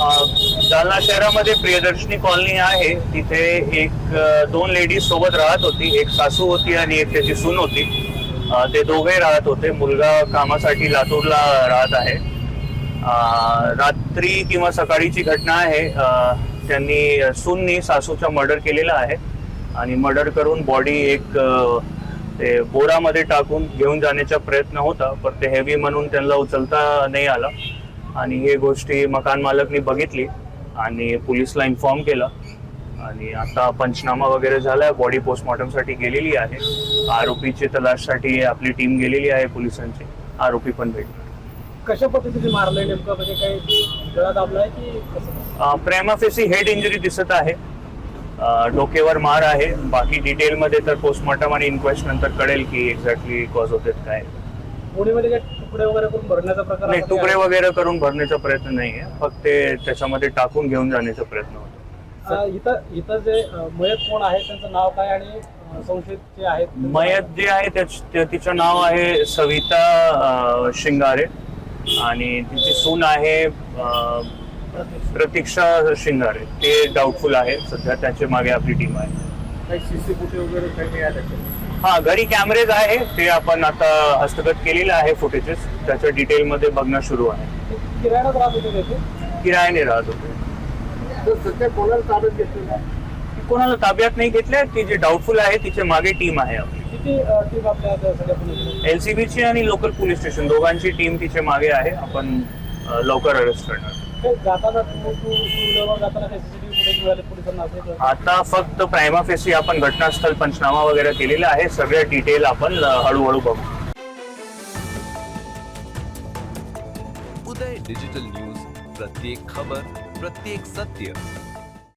जालना शहरामध्ये प्रियदर्शनी कॉलनी आहे. तिथे एक दोन लेडीज सोबत राहत होती. एक सासू होती आणि एक त्याची सून होती. ते दोघे राहत होते. मुलगा कामासाठी लातूरला राहत आहे. रात्री किंवा सकाळीची घटना आहे. त्यांनी सूननी सासूचा मर्डर केलेला आहे. आणि मर्डर करून बॉडी एक ते बोरामध्ये टाकून घेऊन जाण्याचा प्रयत्न होता. पण ते हेवी म्हणून त्यांना उचलता नाही आला. आणि हे गोष्टी मकान मालकनी बघितली आणि पोलिसला इन्फॉर्म केलं. आणि आता पंचनामा वगैरे झालाय बॉडी पोस्टमॉर्टमसाठी गेलेली आहे. आरोपीची तलाशसाठी आपली टीम गेलेली आहे पोलिसांची. आरोपी पण भेटला कशा पद्धतीने मारलंय नेमकं? म्हणजे काही गळा दाबलाय की प्रेमाफेसी हेड इंजुरी दिसत आहे. डोकेवर मार आहे. बाकी डिटेलमध्ये तर पोस्टमॉर्टम आणि इन्क्वेस्ट नंतर कळेल की एक्झॅक्टली कॉज होते काय. काही तुकडे वगैरे करून भरण्याचा प्रकार नाही तुकडे वगैरे करून भरण्याचा प्रयत्न नाही आहे. फक्त ते त्याच्यामध्ये टाकून घेऊन जाण्याचा प्रयत्न होतो. आहे? अं, इथं इथं जे अं, मयत कोण आहे त्यांचं नाव काय आणि अं, संशयित जे आहेत त्यांचं मयत जे आहे त्याच- तिचं नाव आहे सविता अ, शिंगारे. आणि तिची सून आहे अ, प्रतीक्षा शिंगारे. ते डाऊटफुल आहे. सध्या त्याच्यामागे आपली टीम आहे. काही सीसी फुटेज वगैरे काही मिळाले हा घरी कॅमेरेज आहे. ते आपण आता हस्तगत केलेलं आहे फुटेजेस त्याच्या डिटेलमध्ये बघणं सुरू आहे. किराणाच राहत होते किरायाने राहत होते. सध्या कोणाला ताब्यात घेतलेलं कोणाला ताब्यात नाही घेतल्या. ती जे डाऊटफुल आहे तिच्यामागे टीम आहे आपली एलसीबीची आणि लोकल पोलीस स्टेशन दोघांची टीम तिच्यामागे आहे. आपण लवकर अरेस्ट करणार. आता फक्त प्रायमाफेसी आपण घटनास्थळ पंचनामा वगैरे केलेला आहे. सगळ्या डिटेल आपण हळूहळू बघू. उदय डिजिटल न्यूज प्रत्येक खबर प्रत्येक सत्य.